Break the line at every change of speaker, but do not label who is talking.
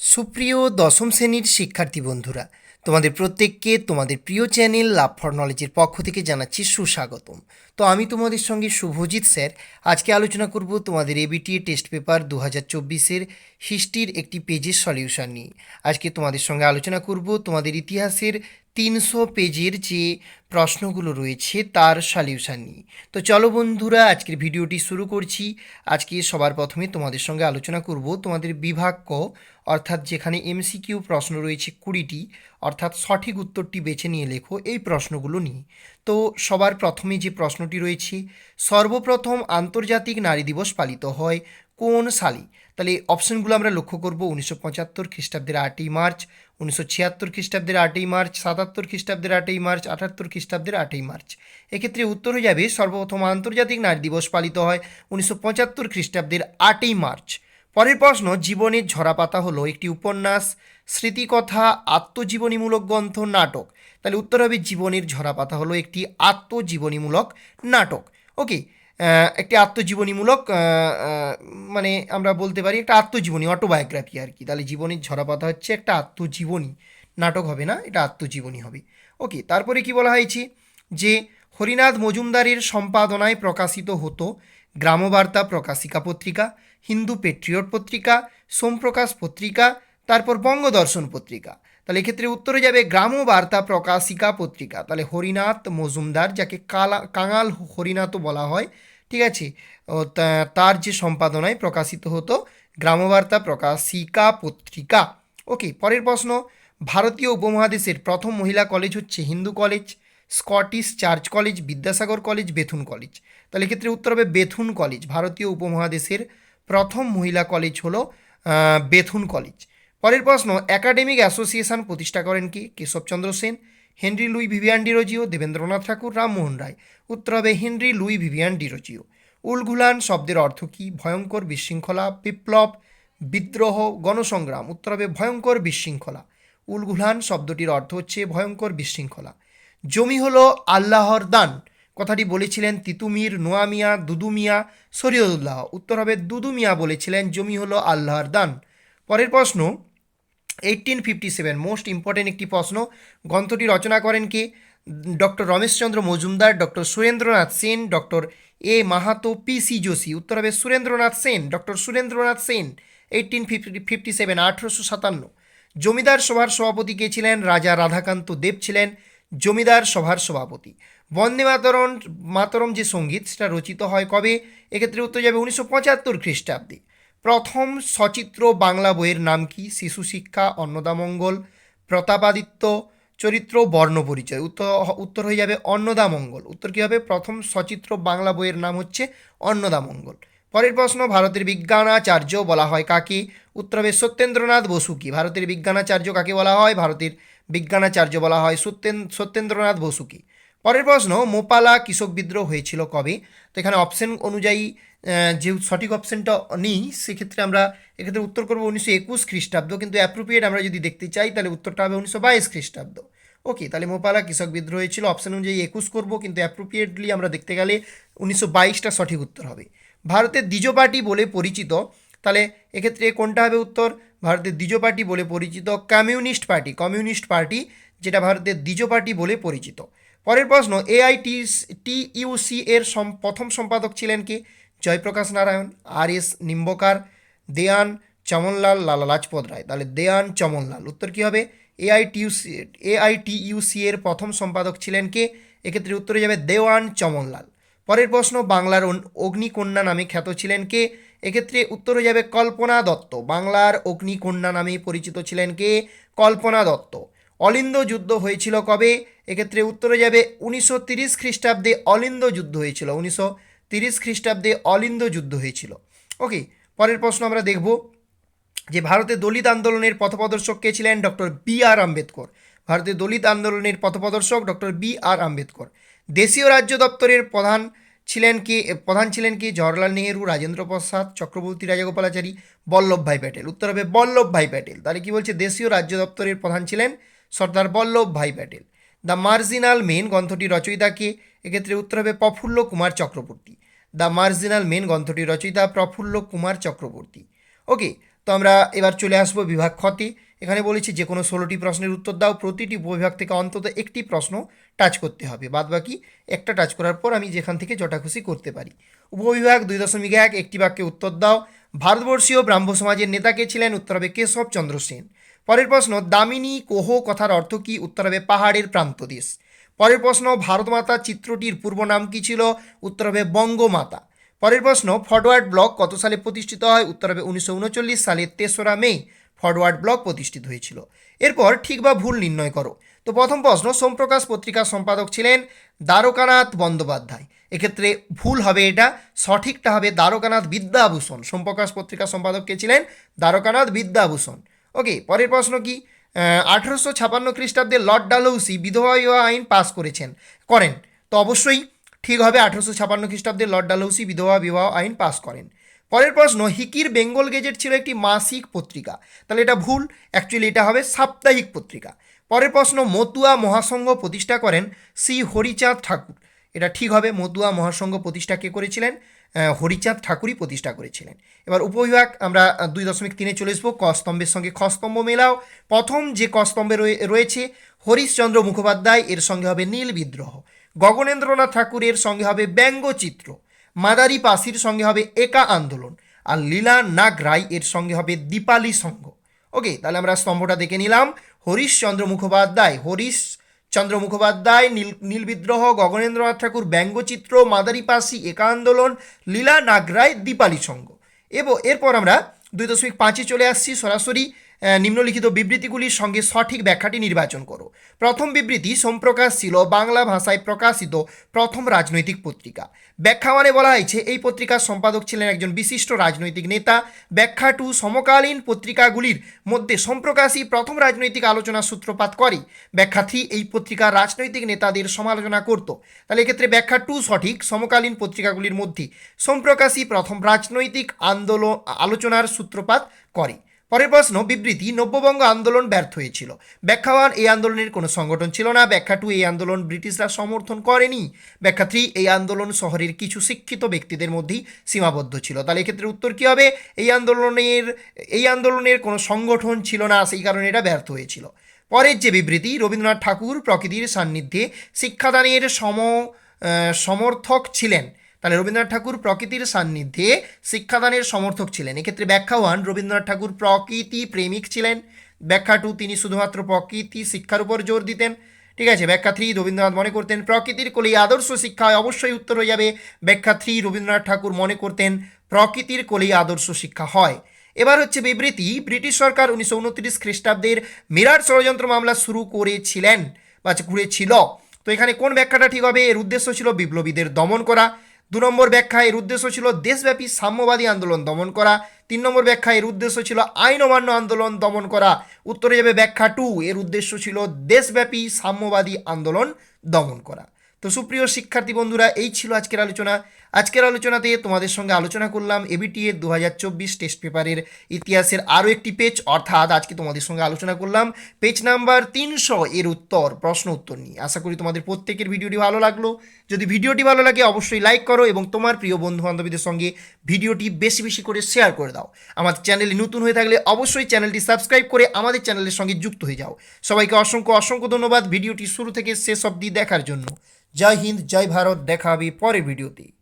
সুপ্রিয় দশম শ্রেণির শিক্ষার্থী বন্ধুরা, তোমাদের প্রত্যেককে তোমাদের প্রিয় চ্যানেল লাভ ফর নলেজের পক্ষ থেকে জানাচ্ছি সুস্বাগতম। তো আমি তোমাদের সঙ্গে শুভজিৎ স্যার। আজকে আলোচনা করব তোমাদের এবিটি টেস্ট পেপার দু হাজার চব্বিশের হিস্ট্রির একটি পেজের সলিউশন নিয়ে। আজকে তোমাদের সঙ্গে আলোচনা করব তোমাদের ইতিহাসের তিনশো পেজের যে প্রশ্নগুলো রয়েছে তার সলিউশন নিয়ে। তো চলো বন্ধুরা, আজকের ভিডিওটি শুরু করছি। আজকে সবার প্রথমে তোমাদের সঙ্গে আলোচনা করব তোমাদের বিভাগ ক, অর্থাৎ যেখানে এমসিকিউ প্রশ্ন রয়েছে কুড়িটি, অর্থাৎ সঠিক উত্তরটি বেছে নিয়ে লেখো এই প্রশ্নগুলো নিয়ে। তো সবার প্রথমে যে প্রশ্নটি রয়েছে, সর্বপ্রথম আন্তর্জাতিক নারী দিবস পালিত হয় কোন সালে? তাহলে অপশনগুলো আমরা লক্ষ্য করব উনিশশো পঁচাত্তর খ্রিস্টাব্দের আটই মার্চ উনিশশো ছিয়াত্তর খ্রিস্টাব্দের আটই মার্চ, সাতাত্তর খ্রিস্টাব্দের আটই মার্চ, আটাত্তর খ্রিস্টাব্দের আটই মার্চ। এক্ষেত্রে উত্তর হয়ে যাবে, সর্বপ্রথম আন্তর্জাতিক নারী দিবস পালিত হয় উনিশশো পঁচাত্তর খ্রিস্টাব্দের আটই মার্চ। পরের প্রশ্ন, জীবনের ঝরাপাতা হলো একটি উপন্যাস, স্মৃতিকথা, আত্মজীবনীমূলক গ্রন্থ, নাটক। তাহলে উত্তর হবে, জীবনের ঝরাপাতা হলো একটি আত্মজীবনীমূলক নাটক। ওকে একটি আত্মজীবনীমূলক মানে আমরা বলতে পারি একটা আত্মজীবনী অটোবায়োগ্রাফি আর কি। তাহলে জীবনের ঝরাপাতা হচ্ছে একটা আত্মজীবনী। নাটক হবে না, এটা আত্মজীবনী হবে। ওকে তারপরে কি বলা হয়েছে? যে হরিনাথ মজুমদারের সম্পাদনায় প্রকাশিত হতো গ্রামবার্তা প্রকাশিকা পত্রিকা, হিন্দু পেট্রিয়ট পত্রিকা, সোমপ্রকাশ পত্রিকা, তারপর বঙ্গদর্শন পত্রিকা। তাহলে এক্ষেত্রে উত্তরে যাবে গ্রাম বার্তা প্রকাশিকা পত্রিকা। তাহলে হরিনাথ মজুমদার, যাকে কালা, কাঙাল হরিনাথও বলা হয়, ঠিক আছে? তার যে সম্পাদনায় প্রকাশিত হতো গ্রামবার্তা প্রকাশিকা পত্রিকা। ওকে, পরের প্রশ্ন। ভারতীয় উপমহাদেশের প্রথম মহিলা কলেজ হচ্ছে Hindu college, Scottish church college, Vidyasagar college, Bethune college. তাহলে এক্ষেত্রে উত্তর হবে বেথুন কলেজ। ভারতীয় উপমহাদেশের প্রথম মহিলা কলেজ হলো বেথুন কলেজ। পরের প্রশ্ন, একাডেমিক অ্যাসোসিয়েশন প্রতিষ্ঠা করেন কি? Keshabchandra Sen, Henry Louis Vivian Derozio Debendranath Thakur Rammohan Roy. উত্তর হবে হেনরি লুই ভিভিয়ান ডিরোজিও উলঘুলান শব্দের অর্থ কী? ভয়ঙ্কর বিশৃঙ্খলা, বিপ্লব, বিদ্রোহ, গণসংগ্রাম। উত্তর হবে ভয়ঙ্কর বিশৃঙ্খলা। উলঘুলান শব্দটির অর্থ হচ্ছে ভয়ঙ্কর বিশৃঙ্খলা। জমি হলো আল্লাহর দান। কথাটি বলেছিলেন তিতুমির নোয়া মিয়া দুদু মিয়া শরীয়দুল্লাহ উত্তর হবে দুদু মিয়া বলেছিলেন জমি হলো আল্লাহর দান। পরের প্রশ্ন eighteen fifty seven most important একটি প্রশ্ন। গ্রন্থটি রচনা করেন কে? Doctor Rameshchandra Majumdar, doctor Surendranath Sen, doctor A Mahato P C Joshi. উত্তর হবে Surendranath Sen, doctor Surendranath Sen eighteen fifty fifty seven আঠেরোশো সাতান্ন। জমিদার সভার সভাপতি কে ছিলেন? রাজা রাধাকান্ত দেব ছিলেন, জমিদার সভার সভাপতি। বন্দে মাতরম মাতরম যে সংগীত, সেটা রচিত হয় কবে? এক্ষেত্রে উত্তর যাবে উনিশশো পঁচাত্তর খ্রিস্টাব্দে। প্রথম সচিত্র বাংলা বইয়ের নাম কি? শিশু শিক্ষা অন্নদামঙ্গল প্রতাপাদিত্য, চরিত্র, বর্ণ পরিচয়। উত্তর উত্তর হয়ে যাবে অন্নদামঙ্গল উত্তর কী হবে? প্রথম সচিত্র বাংলা বইয়ের নাম হচ্ছে অন্নদামঙ্গল পরের প্রশ্ন, ভারতের বিজ্ঞানাচার্য বলা হয় কাকে? উত্তর হবে সত্যেন্দ্রনাথ বসু কি? ভারতের বিজ্ঞানাচার্য কাকে বলা হয়? ভারতের বিজ্ঞানাচার্য বলা হয় সত্যেন, সত্যেন্দ্রনাথ বসুকে পরের প্রশ্ন, মোপালা কৃষক বিদ্রোহ হয়েছিল কবে? তো এখানে অপশন অনুযায়ী যে সঠিক অপশনটা নেই, সেক্ষেত্রে আমরা এক্ষেত্রে উত্তর করব উনিশশো একুশ খ্রিস্টাব্দ। কিন্তু অ্যাপ্রোপ্রিয়েট আমরা যদি দেখতে চাই, তাহলে উত্তরটা হবে উনিশশো বাইশ খ্রিস্টাব্দ। ওকে, তাহলে মোপালা কৃষক বিদ্রোহ হয়েছিল অপশন অনুযায়ী একুশ করব, কিন্তু অ্যাপ্রোপ্রিয়েটলি আমরা দেখতে গেলে উনিশশো বাইশটা সঠিক উত্তর হবে। ভারতের দ্বিজ পার্টি বলে পরিচিত, তাহলে এক্ষেত্রে কোনটা হবে উত্তর? ভারতের দ্বিজ পার্টি বলে পরিচিত কমিউনিস্ট পার্টি কমিউনিস্ট পার্টি, যেটা ভারতের দ্বিজ পার্টি বলে পরিচিত। পরের প্রশ্ন এআইটি টিইউসি এর প্রথম সম্পাদক ছিলেন কি? Jayaprakash Narayan, R S Nimbkar, Dewan Chamanlal Lala Lajpat Rai. তাহলে দেয়ান চমনলাল। উত্তর কী হবে? এআইটিউসি এআইটিইউসি এর প্রথম সম্পাদক ছিলেন কে? এক্ষেত্রে উত্তরে যাবে দেওয়ান চমনলাল। পরের প্রশ্ন, বাংলার অগ্নিকন্যা নামে খ্যাত ছিলেন কে? এক্ষেত্রে উত্তরে যাবে কল্পনা দত্ত। বাংলার অগ্নিকন্যা নামে পরিচিত ছিলেন কে? কল্পনা দত্ত। অলিন্দ যুদ্ধ হয়েছিল কবে? এক্ষেত্রে উত্তরে যাবে উনিশশো তিরিশ খ্রিস্টাব্দে অলিন্দ যুদ্ধ হয়েছিল। উনিশশো তিরিশ খ্রিস্টাব্দে অলিন্দ যুদ্ধ হয়েছিল। ওকে পরের প্রশ্ন আমরা দেখব যে ভারতে দলিত আন্দোলনের পথপ্রদর্শক কে ছিলেন? Doctor B R Ambedkar. ভারতের দলিত আন্দোলনের পথপ্রদর্শক ডক্টর বি আর আম্বেদকর। দেশীয় রাজ্য দপ্তরের প্রধান ছিলেন কি? প্রধান ছিলেন কি? জওয়াহরলাল নেহেরু, রাজেন্দ্র প্রসাদ, চক্রবর্তী রাজাগোপালাচারী, বল্লভভাই প্যাটেল। উত্তর হবে বল্লভভাই প্যাটেল। তাহলে কি বলছে? দেশীয় রাজ্য দপ্তরের প্রধান ছিলেন সর্দার বল্লভ ভাই প্যাটেল। দ্য মার্জিনাল মেন গ্রন্থটি রচয়িতাকে এক্ষেত্রে উত্তর হবে Prafulla Kumar Chakraborty. The marginal men গ্রন্থটি রচয়িতা প্রফুল্ল কুমার চক্রবর্তী। ওকে, তো আমরা এবার চলে আসব বিভাগ খতে এখানে বলেছি যে কোনো ষোলোটি প্রশ্নের উত্তর দাও, প্রতিটি উপবিভাগ থেকে অন্তত একটি প্রশ্ন টাচ করতে হবে। বাদ বাকি একটা টাচ করার পর আমি যেখান থেকে যটা খুশি করতে পারি। উপবিভাগ দুই দশমিক এক, একটি বাক্যে উত্তর দাও। ভারতবর্ষীয় ব্রাহ্ম সমাজের নেতা কে ছিলেন? উত্তর হবে কেশব চন্দ্র সেন। পরের প্রশ্ন, দামিনী কোহ কথার অর্থ কী? উত্তর হবে পাহাড়ের প্রান্তদেশ। পরের প্রশ্ন, ভারতমাতা চিত্রটির পূর্ব নাম কী ছিল? উত্তর হবে বঙ্গমাতা। পরের প্রশ্ন, ফরওয়ার্ড ব্লক কত সালে প্রতিষ্ঠিত হয়? উত্তর হবে উনিশশো উনচল্লিশ সালের তেসরা মে ফরওয়ার্ড ব্লক প্রতিষ্ঠিত হয়েছিল। এরপর ঠিক বা ভুল নির্ণয় করো। তো প্রথম প্রশ্ন, সোমপ্রকাশ পত্রিকার সম্পাদক ছিলেন দ্বারকানাথ বন্দ্যোপাধ্যায়। এক্ষেত্রে ভুল হবে এটা, সঠিকটা হবে দ্বারকানাথ বিদ্যাভূষণ। সোমপ্রকাশ পত্রিকার সম্পাদক কে ছিলেন? দ্বারকানাথ বিদ্যাভূষণ। ওকে পরের প্রশ্ন কি? আঠেরোশো ছাপান্ন খ্রিস্টাব্দে লর্ড ডালহৌসি বিধবা বিবাহ আইন পাস করেছেন। করেন। তো অবশ্যই ঠিক হবে আঠেরোশো ছাপান্ন খ্রিস্টাব্দে লর্ড ডালহৌসি বিধবা বিবাহ আইন পাস করেন। পরের প্রশ্ন, হিকির বেঙ্গল গেজেট ছিল একটি মাসিক পত্রিকা। তাহলে এটা ভুল। অ্যাকচুয়ালি এটা হবে সাপ্তাহিক পত্রিকা। পরের প্রশ্ন, মতুয়া মহাসংঘ প্রতিষ্ঠা করেন শ্রী হরিচাঁদ ঠাকুর। এটা ঠিক হবে, মতুয়া মহাসংঘ প্রতিষ্ঠা কে করেছিলেন? হরিচাঁদ ঠাকুরই প্রতিষ্ঠা করেছিলেন। এবার উপবিভাগ আমরা দুই দশমিক তিনে চলে আসব। কস্তম্ভের সঙ্গে খ স্তম্ভ মেলাও। প্রথম যে কস্তম্ভে রয়ে- রয়েছে হরিশচন্দ্র মুখোপাধ্যায়, এর সঙ্গে হবে নীল বিদ্রোহ। গগনেন্দ্রনাথ ঠাকুরের সঙ্গে হবে ব্যঙ্গচিত্র। মাদারি পাসির সঙ্গে হবে একা আন্দোলন। আর লীলা নাগ রায়, এর সঙ্গে হবে দীপালি সংঘ ওকে, তাহলে আমরা স্তম্ভটা দেখে নিলাম। হরিশচন্দ্র মুখোপাধ্যায়, হরিশ চন্দ্র মুখোপাধ্যায়, নীল নীল বিদ্রোহ, গগনেন্দ্রনাথ ঠাকুর, ব্যঙ্গচিত্র মাদারি পাসি একা আন্দোলন লীলা নাগরায় দীপালি সঙ্গ। এবং, এরপর আমরা দুই দশমিক পাঁচে চলে আসছি সরাসরি নিম্নলিখিত বিবৃতিগুলির সঙ্গে সঠিক ব্যাখ্যাটি নির্বাচন করো। প্রথম বিবৃতি, সোমপ্রকাশ ছিল বাংলা ভাষায় প্রকাশিত প্রথম রাজনৈতিক পত্রিকা। ব্যাখ্যা মানে বলা হয়েছে, এই পত্রিকার সম্পাদক ছিলেন একজন বিশিষ্ট রাজনৈতিক নেতা। ব্যাখ্যা টু, সমকালীন পত্রিকাগুলির মধ্যে সম্প্রকাশই প্রথম রাজনৈতিক আলোচনার সূত্রপাত করে। ব্যাখ্যা থ্রি, এই পত্রিকার রাজনৈতিক নেতাদের সমালোচনা করত। তাহলে এক্ষেত্রে ব্যাখ্যা টু সঠিক, সমকালীন পত্রিকাগুলির মধ্যে সম্প্রকাশই প্রথম রাজনৈতিক আন্দোলন, আলোচনার সূত্রপাত করে। পরের প্রশ্ন, বিবৃতি, নব্যবঙ্গ আন্দোলন ব্যর্থ হয়েছিল। ব্যাখ্যা ওয়ান, এই আন্দোলনের কোনো সংগঠন ছিল না। ব্যাখ্যা টু, এই আন্দোলন ব্রিটিশরা সমর্থন করেনি। ব্যাখ্যা থ্রি, এই আন্দোলন শহরের কিছু শিক্ষিত ব্যক্তিদের মধ্যেই সীমাবদ্ধ ছিল। তাহলে এক্ষেত্রে উত্তর কী হবে? এই আন্দোলনের এই আন্দোলনের কোনো সংগঠন ছিল না, সেই কারণে এটা ব্যর্থ হয়েছিল। পরের যে বিবৃতি, রবীন্দ্রনাথ ঠাকুর প্রকৃতির সান্নিধ্যে শিক্ষাদানের সম সমর্থক ছিলেন। তাহলে রবীন্দ্রনাথ ঠাকুর প্রকৃতির সান্নিধ্যে শিক্ষাদানের সমর্থক ছিলেন। এক্ষেত্রে ব্যাখ্যা ওয়ান রবীন্দ্রনাথ ঠাকুর প্রকৃতি প্রেমিক ছিলেন। ব্যাখ্যা টু তিনি শুধুমাত্র প্রকৃতি শিক্ষার উপর জোর দিতেন। ঠিক আছে, ব্যাখ্যা থ্রি রবীন্দ্রনাথ মনে করতেন প্রকৃতির কোলেই আদর্শ শিক্ষা হয় অবশ্যই উত্তর হয়ে যাবে। ব্যাখ্যা থ্রি রবীন্দ্রনাথ ঠাকুর মনে করতেন প্রকৃতির কোলেই আদর্শ শিক্ষা হয়। এবার হচ্ছে বিবৃতি, ব্রিটিশ সরকার উনিশশো উনত্রিশ খ্রিস্টাব্দের মিরাট ষড়যন্ত্র মামলা শুরু করেছিলেন বা করেছিল তো এখানে কোন ব্যাখ্যাটা ঠিক হবে? এর উদ্দেশ্য ছিল বিপ্লবীদের দমন করা। দু নম্বর ব্যাখ্যা এর উদ্দেশ্য ছিল দেশব্যাপী সাম্যবাদী আন্দোলন দমন করা। তিন নম্বর ব্যাখ্যা এর উদ্দেশ্য ছিল আইন অমান্য আন্দোলন দমন করা। উত্তরে যাবে ব্যাখ্যা টু এর উদ্দেশ্য ছিল দেশব্যাপী সাম্যবাদী আন্দোলন দমন করা। তো সুপ্রিয় শিক্ষার্থী বন্ধুরা, এই ছিল আজকের আলোচনা। আজকের আলোচনাতে তোমাদের সঙ্গে আলোচনা করলাম এবিটি এর দু হাজার চব্বিশ টেস্ট পেপারের ইতিহাসের আরও একটি পেজ অর্থাৎ আজকে তোমাদের সঙ্গে আলোচনা করলাম পেজ নাম্বার তিনশো এর উত্তর, প্রশ্ন উত্তর নিয়ে। আশা করি তোমাদের প্রত্যেকের ভিডিওটি ভালো লাগল। যদি ভিডিওটি ভালো লাগে অবশ্যই লাইক করো এবং তোমার প্রিয় বন্ধু বান্ধবীদের সঙ্গে ভিডিওটি বেশি বেশি করে শেয়ার করে দাও। আমাদের চ্যানেলে নতুন হয়ে থাকলে অবশ্যই চ্যানেলটি সাবস্ক্রাইব করে আমাদের চ্যানেলের সঙ্গে যুক্ত হয়ে যাও। সবাইকে অসংখ্য অসংখ্য ধন্যবাদ ভিডিওটি শুরু থেকে শেষ অবধি দেখার জন্য। জয় হিন্দ, জয় ভারত, দেখা হবে পরের ভিডিওতে।